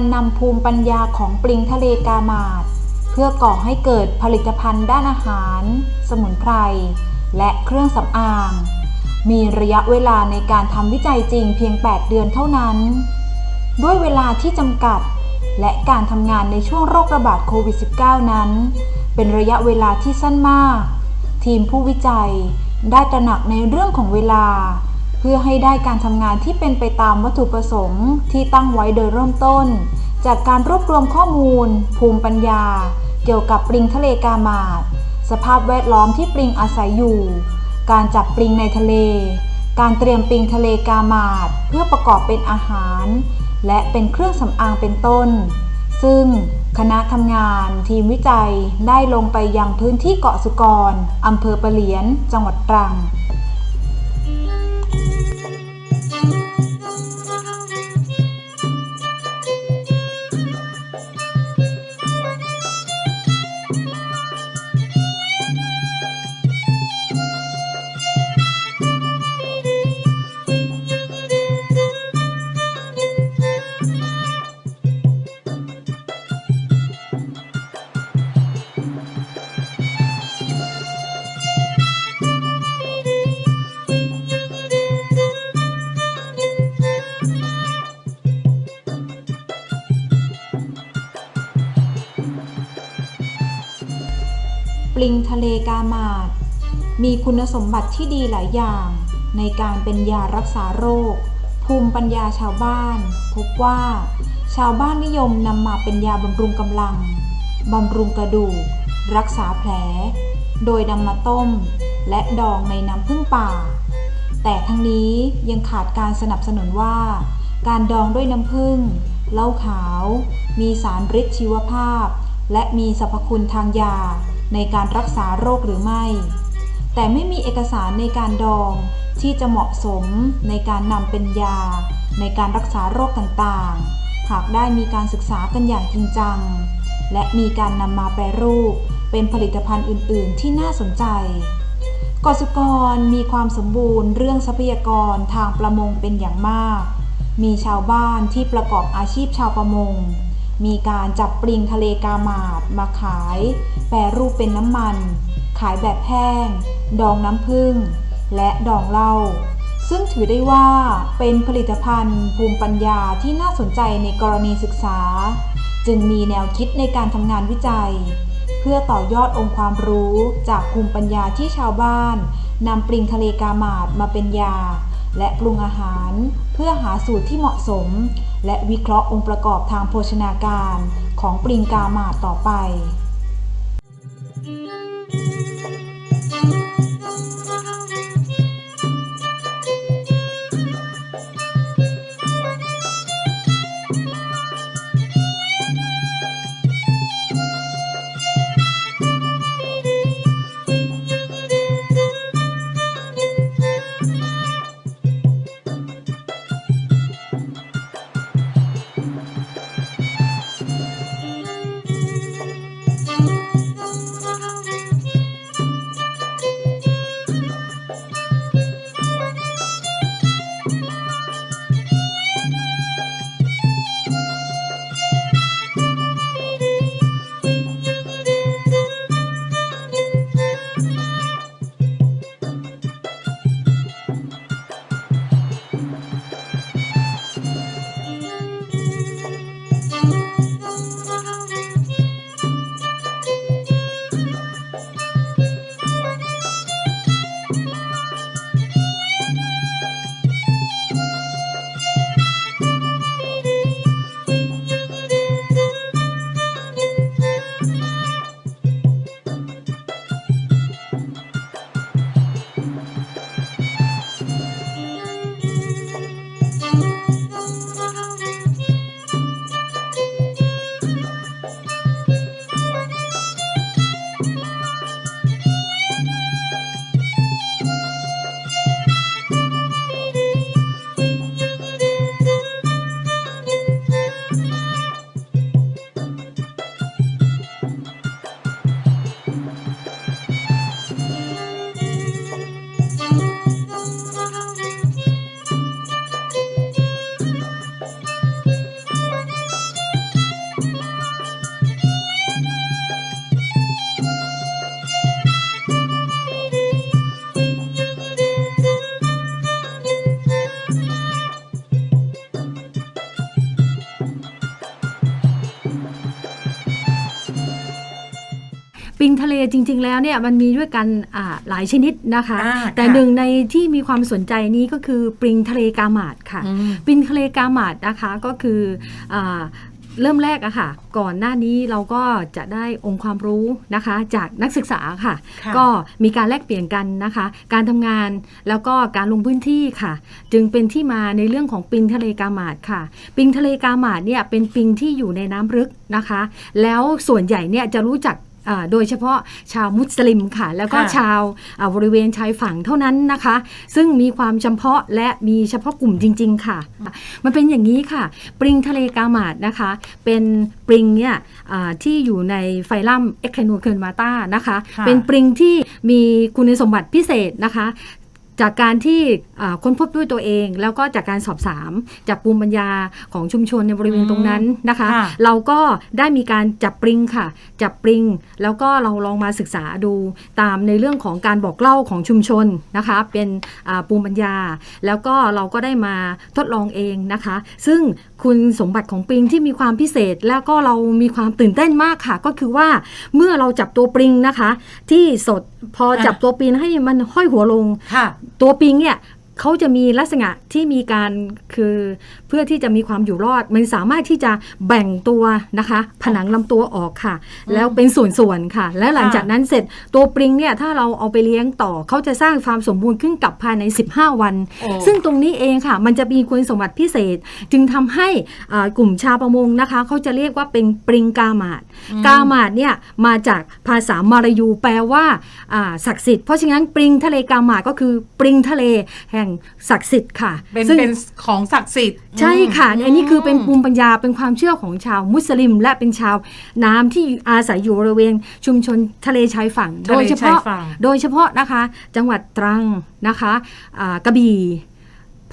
การนำภูมิปัญญาของปลิงทะเลกามาดเพื่อก่อให้เกิดผลิตภัณฑ์ด้านอาหาร สมุนไพร และเครื่องสำอาง มีระยะเวลาในการทำวิจัยจริงเพียง 8 เดือนเท่านั้น ด้วยเวลาที่จำกัด และการทำงานในช่วงโรคระบาดโควิด -19 นั้น เป็นระยะเวลาที่สั้นมาก ทีมผู้วิจัยได้ตระหนักในเรื่องของเวลา เพื่อให้ได้การทำงานที่เป็นไปตามวัตถุประสงค์ที่ตั้งไว้โดยเริ่มต้น จากการรวบรวมข้อมูล ภูมิปัญญา เกี่ยวกับปลิงทะเลกามาดสภาพแวดล้อมที่ปลิงอาศัยอยู่ การจับปลิงในทะเล การเตรียมปลิงทะเลกามาดเพื่อประกอบเป็นอาหาร และเป็นเครื่องสำอางเป็นต้น ซึ่งคณะทำงาน ทีมวิจัยได้ลงไปยังพื้นที่เกาะสุกรอำเภอปะเหลียน จังหวัดตรัง ลิงทะเลกามาดมีคุณสมบัติที่ดีหลายอย่าง ในการเป็นยารักษาโรค ภูมิปัญญาชาวบ้าน พบว่า ชาวบ้านนิยมนำมาเป็นยาบำรุงกำลังบำรุงกระดูก รักษาแผล โดยนำมาต้ม และดองในน้ำผึ้งป่า แต่ทั้งนี้ยังขาดการสนับสนุนว่า การดองด้วยน้ำผึ้งเหล้าขาว มีสารฤทธิ์ชีวภาพ และมีสรรพคุณทางยา ในการรักษาโรคหรือไม่ แต่ไม่มีเอกสารในการดองที่จะเหมาะสมในการนำเป็นยา ในการรักษาโรคต่างๆ หากได้มีการศึกษากันอย่างจริงจัง และมีการนำมาแปรรูปเป็นผลิตภัณฑ์อื่น ๆ ที่น่าสนใจกสุกรมีความสมบูรณ์เรื่องทรัพยากรทางประมงเป็นอย่างมาก มีชาวบ้านที่ประกอบอาชีพชาวประมง มีการจับปลิงทะเลกามาดมาขาย แปรรูปเป็นน้ำมัน ขายแบบแห้ง ดองน้ำผึ้ง และดองเหล้า ซึ่งถือได้ว่าเป็นผลิตภัณฑ์ภูมิปัญญาที่น่าสนใจในกรณีศึกษา จึงมีแนวคิดในการทำงานวิจัย เพื่อต่อยอดองค์ความรู้จากภูมิปัญญาที่ชาวบ้านนำปลิงทะเลกามาดมาเป็นยา และปรุงอาหาร เพื่อหาสูตรที่เหมาะสม และวิเคราะห์องค์ประกอบทางโภชนาการ ของปริงกามาดต่อไป ปลิงทะเลจริง ๆ แล้วเนี่ยมันมีด้วยกันอ่าหลายชนิดนะคะอ่าแต่ค่ะหนึ่งในที่มีความสนใจนี้ก็คือปลิงทะเลกาหมาดค่ะอืมปลิงทะเลกาหมาดนะคะก็คืออาเริ่มแรกอะค่ะ ก่อนหน้านี้เราก็จะได้องค์ความรู้นะคะ จากนักศึกษาค่ะค่ะก็มีการแลกเปลี่ยนกันนะคะ การทำงานแล้วก็การลงพื้นที่ค่ะ จึงเป็นที่มาในเรื่องของปิงทะเลกาหมาดค่ะ ปิงทะเลกาหมาดเนี่ยเป็นปิงที่อยู่ในน้ำลึกนะคะ แล้วส่วนใหญ่เนี่ยจะรู้จักอ่า โดยเฉพาะชาวมุสลิมค่ะ แล้วก็ค่ะชาวอ่าบริเวณชายฝั่งเท่านั้นนะคะ ซึ่งมีความจำเพาะและมีเฉพาะกลุ่มจริง ๆ ค่ะ มันเป็นอย่างนี้ค่ะ ปริงทะเลกาหมาดนะคะ เป็นปริงเนี่ยอ่าที่อยู่ในไฟลัมเอ็กไคโนเคิร์นมาตานะคะค่ะเป็นปริงที่มีคุณสมบัติพิเศษนะคะ จากการที่อ่าค้นพบด้วยตัวเอง แล้วก็จากการสอบถามจากภูมิปัญญาของชุมชนในบริเวณตรงนั้นนะคะค่ะเราก็ได้มีการจับปริงค่ะ จับปริง แล้วก็เราลองมาศึกษาดูตามในเรื่องของการบอกเล่าของชุมชนนะคะ เป็นอ่าภูมิปัญญา แล้วก็เราก็ได้มาทดลองเองนะคะ ซึ่งคุณสมบัติของปริงที่มีความพิเศษแล้วก็เรามีความตื่นเต้นมากค่ะ ก็คือว่าเมื่อเราจับตัวปริงนะคะ ที่สดพอจับตัวปริงให้มันห้อยหัวลงค่ะตัวปิงเนี่ย เขาจะมีลักษณะที่มีการคือเพื่อที่จะมีความอยู่รอด มันสามารถที่จะแบ่งตัวนะคะ ผนังลำตัวออกค่ะ แล้วเป็นส่วนๆค่ะ และหลังจากนั้นเสร็จตัวปริงเนี่ยถ้าเราเอาไปเลี้ยงต่อเขาจะสร้างความสมบูรณ์ขึ้นกลับภายใน 15 วันโอ้ซึ่งตรงนี้เองค่ะ มันจะมีคุณสมบัติพิเศษ จึงทำให้อ่ากลุ่มชาวประมงนะคะเขาจะเรียกว่าเป็นปริงกาหมาดกาหมาดเนี่ยมาจากภาษามารยูแปลว่าอ่าศักดิ์สิทธิ์เพราะฉะนั้นปริงทะเลกาหมาดก็คือปริงทะเลแห่งศักดิ์สิทธิ์ค่ะเป็นซึ่งเป็นของศักดิ์สิทธิ์ใช่ค่ะมอันนี้คือเป็นภูมิปัญญาเป็นความเชื่อของชาวมุสลิม และเป็นชาวน้ำที่อาศัยอยู่บริเวณชุมชนทะเลชายฝั่งทะโดเลยเฉชายพาะฝั่งโดยเฉพาะนะคะ จังหวัดตรังนะคะอ่ากระบี่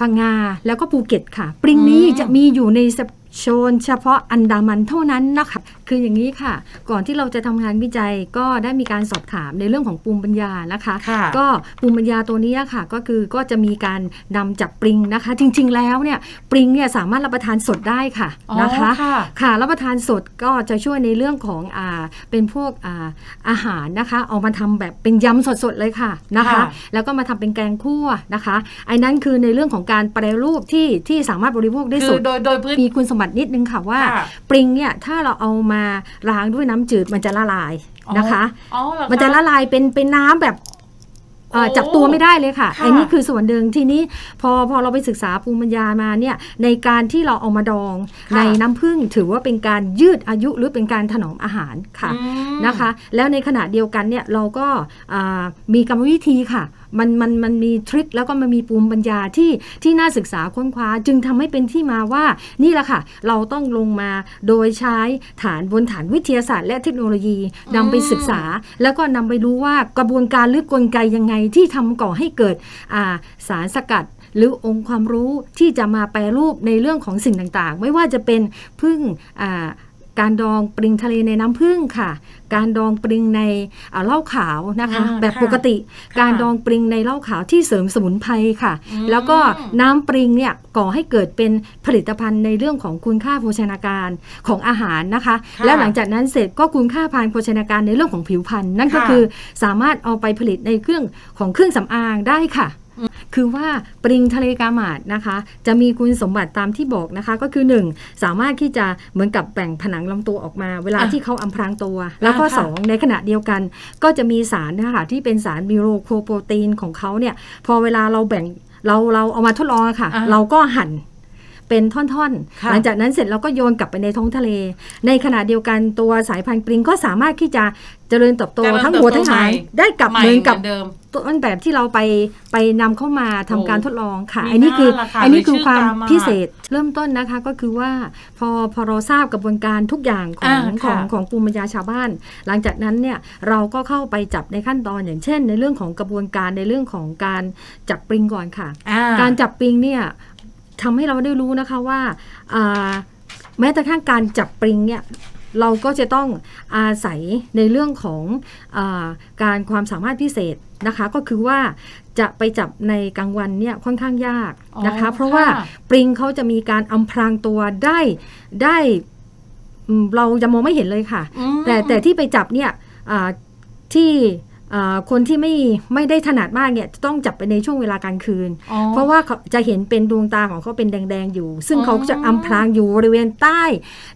พังงาแล้วก็ภูเก็ตค่ะ ปริงนี้อืมจะมีอยู่ในโซนเฉพาะอันดามันเท่านั้นนะคะ คืออย่างนี้ค่ะ ก่อนที่เราจะทำงานวิจัยก็ได้มีการสอบถามในเรื่องของภูมิปัญญานะคะค่ะก็ภูมิปัญญาตัวนี้ค่ะ ก็คือก็จะมีการนำจับปริงนะคะ จริง ๆ แล้วเนี่ยปริงเนี่ยสามารถรับประทานสดได้ค่ะอ๋อนะคะค่ะค่ะรับประทานสดก็จะช่วยในเรื่องของอ่าเป็นพวกอ่าอาหารนะคะเอามาทำแบบเป็นยำสดๆเลยค่ะนะคะค่ะแล้วก็มาทำเป็นแกงคั่วนะคะไอ้นั้นคือในเรื่องของการแปรรูปที่ที่สามารถบริโภคได้คืสอดโดยโดยพื้นมีคุณสมบัตินิดนึงค่ะว่าค่ะปริงเนี่ยถ้าเราเอามาล้างด้วยน้ำจืดมันจะละลายนะคะอ๋อเหรอคมันจะละลายเป็นเป็นน้ำแบบเอ่อโอ้จับตัวไม่ได้เลยค่ะค่ะอันนี้คือส่วนหนึ่งทีนี้พอพอเราไปศึกษาภูมิปัญญามาเนี่ยในการที่เราเอามาดองค่ะในน้ำผึ้งถือว่าเป็นการยืดอายุหรือเป็นการถนอมอาหารค่ะอืมนะคะ แล้วในขณะเดียวกันเนี่ยเราก็อ่ามีกรรมวิธีค่ะ มันมันมันมีทริคแล้วก็มันมีภูมปัญญาที่ที่น่าศึกษาค้นคว้า จึงทำให้เป็นที่มาว่านี่แหละค่ะ เราต้องลงมาโดยใช้ฐานบนฐานวิทยาศาสตร์และเทคโนโลยีนำไปศึกษา แล้วก็นำไปรู้ว่ากระบวนการหรือกลไกยังไงที่ทำก่อให้เกิดาสารสกัดหรือองค์ความรู้ที่จะมาแปรรูปในเรื่องของสิ่งต่างๆ ไม่ว่าจะเป็นพึ่งอ่า การดองปริงทะเลในน้ำผึ้งค่ะ การดองปริงในอ่าเหล้าขาวนะคะอ่าแบบค่ะปกติค่ะการดองปริงในเหล้าขาวที่เสริมสมุนไพรค่ะอืมแล้วก็น้ำปริงเนี่ยก่อให้เกิดเป็นผลิตภัณฑ์ในเรื่องของคุณค่าโภชนาการของอาหารนะคะค่ะแล้วหลังจากนั้นเสร็จก็คุณค่าพานโภชนาการในเรื่องของผิวพรรณนั่นก็ค่ะคือสามารถเอาไปผลิตในเครื่องของเครื่องสำอางได้ค่ะ คือว่าปริงทะเลกาหมาดนะคะ จะมีคุณสมบัติตามที่บอกนะคะ ก็คือ 1 สามารถที่จะเหมือนกับแบ่งผนังลำตัวออกมา เวลาอะที่เขาอำพรางตัว แล้วก็อ่าค่ะ2ในขณะเดียวกัน ก็จะมีสารนะคะที่เป็นสารมิโรโคโปรตีนของเขาเนี่ยพอเวลาเราแบ่งเราเราเอามาทดลองอะค่ะอ่าเราก็หั่น เป็นท่อนๆค่ะหลังจากนั้นเสร็จเราก็โยนกลับไปในท้องทะเล ในขณะเดียวกันตัวสายพันธุ์ปริงก็สามารถที่จะเจริญเติบโตเจริญทั้งหัวเติบโตทั้งหางใหม่ได้กลับใหม่เหมือนกับเดิมต้นแบบที่เราไปไปนำเข้ามาทำการทดลองค่ะมีอันนี้คือหน้าล่ะค่ะ อันนี้คือเลยชื่อความกามาพิเศษเริ่มต้นนะคะก็คือว่าพอพอเราทราบกระบวนการทุกอย่างของอ่าของค่ะของภูมิปัญญาชาวบ้าน หลังจากนั้นเนี่ยเราก็เข้าไปจับในขั้นตอนอย่างเช่น ในเรื่องของกระบวนการในเรื่องของการจับปริงก่อนค่ะอ่าการจับปริงเนี่ย ทำให้เราได้รู้นะคะว่าอ่าแม้แต่ข้างการจับปริงเนี่ยเราก็จะต้องอาศัยในเรื่องของอาการความสามารถพิเศษนะคะ ก็คือว่าจะไปจับในกลางวันเนี่ยค่อนข้างยากนะคะอ๋อเพราะว่าค่ะปริงเขาจะมีการอำพรางตัวได้ได้อืมเราจะมองไม่เห็นเลยค่ะอืมแต่แต่ที่ไปจับเนี่ยอ่าที่อ่า คนที่ไม่ไม่ได้ถนัดมากเนี่ยจะต้องจับไปในช่วงเวลากลางคืนอ๋อเพราะว่าเขาจะเห็นเป็นดวงตาของเขาเป็นแดงๆอยู่ ซึ่งอ๋อเขาจะอำพรางอยู่บริเวณใต้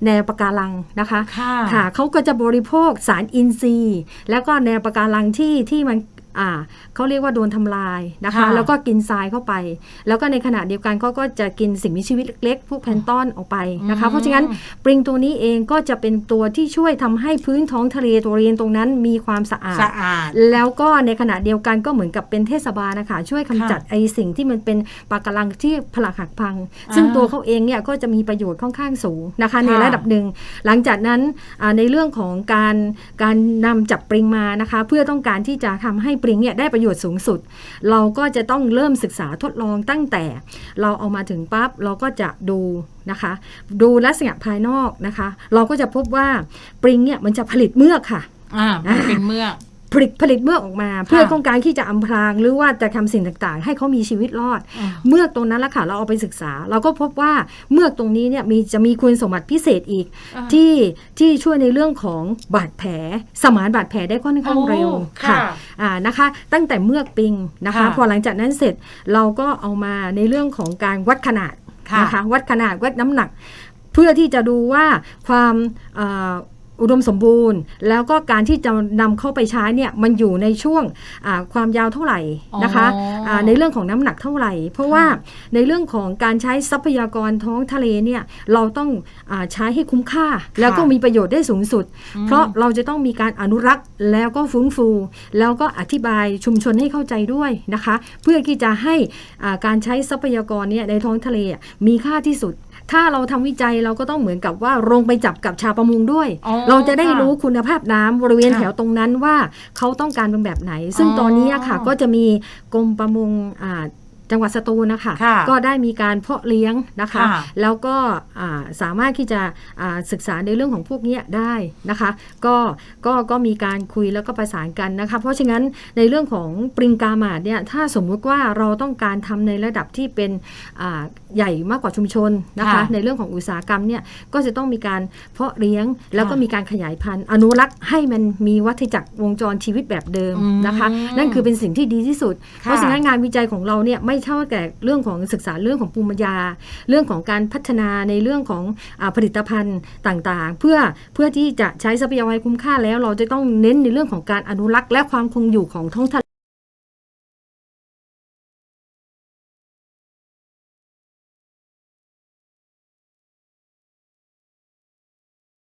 แนวปะการังนะคะค่ะค่ะเขาก็จะบริโภคสารอินทรีย์ แล้วก็แนวปะการังที่ที่มัน อ่าเขาเรียกว่าโดนทำลายนะคะค่ะแล้วก็กินทรายเข้าไป แล้วก็ในขณะเดียวกันเขาก็จะกินสิ่งมีชีวิตเล็กๆพวกแพลนตอนออกไปนะคะ เพราะฉะนั้นปริงตัวนี้เองก็จะเป็นตัวที่ช่วยทำให้พื้นท้องทะเลตัวเรียนตรงนั้นมีความสะอาดสะอาด แล้วก็ในขณะเดียวกันก็เหมือนกับเป็นเทศบาลนะคะ ช่วยกำจัดไอสิ่งที่มันเป็นปะการังที่ผลักหักพัง ซึ่งตัวเขาเองเนี่ยก็จะมีประโยชน์ค่อนข้างสูงนะคะ ในระดับหนึ่งหลังจากนั้นอ่าในเรื่องของการการนำจับปริงมานะคะ เพื่อต้องการที่จะทำให้ปริงเนี่ยได้ประโยชน์สูงสุด เราก็จะต้องเริ่มศึกษาทดลองตั้งแต่ เราเอามาถึงปั๊บเราก็จะดูนะคะ ดูลักษณะภายนอกนะคะ เราก็จะพบว่าปริงเนี่ยมันจะผลิตเมือกค่ะอ่าเป็นเมือก ผลิตผลิตเมือกออกมา เพื่อต้องการที่จะอำพรางหรือว่าจะทำสิ่งต่างๆ ให้เขามีชีวิตรอดอ่าเมือกตรงนั้นแหละค่ะเราเอาไปศึกษา เราก็พบว่าเมือกตรงนี้เนี่ยมีจะมีคุณสมบัติพิเศษอีกอ่าที่ที่ช่วยในเรื่องของบาดแผล สมานบาดแผลได้ค่อนข้างโอ้เร็วค่ะอ่านะคะ ตั้งแต่เมือกปิงนะคะค่ะพอหลังจากนั้นเสร็จเราก็เอามาในเรื่องของการวัดขนาดค่ะนะคะวัดขนาดวัดน้ำหนัก เพื่อที่จะดูว่าความเอ่ออุดมสมบูรณ์ แล้วก็การที่จะนำเข้าไปใช้เนี่ยมันอยู่ในช่วงอ่าความยาวเท่าไหร่นะคะอ๋ออ่าในเรื่องของน้ำหนักเท่าไหร่ เพราะว่าในเรื่องของการใช้ทรัพยากรท้องทะเลเนี่ยเราต้องอาใช้ให้คุ้มค่า แล้วก็มีประโยชน์ได้สูงสุด เพราะเราจะต้องมีการอนุรักษ์แล้วก็ฟื้นฟู แล้วก็อธิบายชุมชนให้เข้าใจด้วยนะคะ เพื่อที่จะให้อ่าการใช้ทรัพยากรเนี่ยในท้องทะเลอะมีค่าที่สุด ถ้าเราทำวิจัยเราก็ต้องเหมือนกับว่าลงไปจับกับชาวประมงด้วยอ๋อเราจะได้ค่ะรู้คุณภาพน้ำบริเวณค่ะแถวตรงนั้นว่าเขาต้องการเป็นแบบไหน ซึ่งอ๋อตอนนี้อะค่ะก็จะมีกรมประมงอ่า จังหวัดสตูลนะคะค่ะก็ได้มีการเพาะเลี้ยงนะคะค่ะแล้วก็อ่าสามารถที่จะอ่าศึกษาในเรื่องของพวกเนี้ยได้นะคะ ก็ก็ก็มีการคุยแล้วก็ประสานกันนะคะ เพราะฉะนั้นในเรื่องของปริงกาหมาดเนี่ยถ้าสมมุติว่าเราต้องการทำในระดับที่เป็นอ่าใหญ่มากกว่าชุมชนนะคะค่ะในเรื่องของอุตสาหกรรมเนี่ยก็จะต้องมีการเพาะเลี้ยงแล้วก็ค่ะมีการขยายพันธุ์ อนุรักษ์ให้มันมีวัฏจักรวงจรชีวิตแบบเดิมอืมนะคะ นั่นคือเป็นสิ่งที่ดีที่สุดค่ะเพราะฉะนั้นงานวิจัยของเราเนี่ยไม่เท่าแต่เรื่องของศึกษาเรื่องของภูมิปัญญา เรื่องของการพัฒนาในเรื่องของอผลิตภัณฑ์ต่างๆ เพื่อเพื่อที่จะใช้ทรัพยากรคุ้มค่าแล้ว เราจะต้องเน้นในเรื่องของการอนุรักษ์และความคงอยู่ของท้องทะเล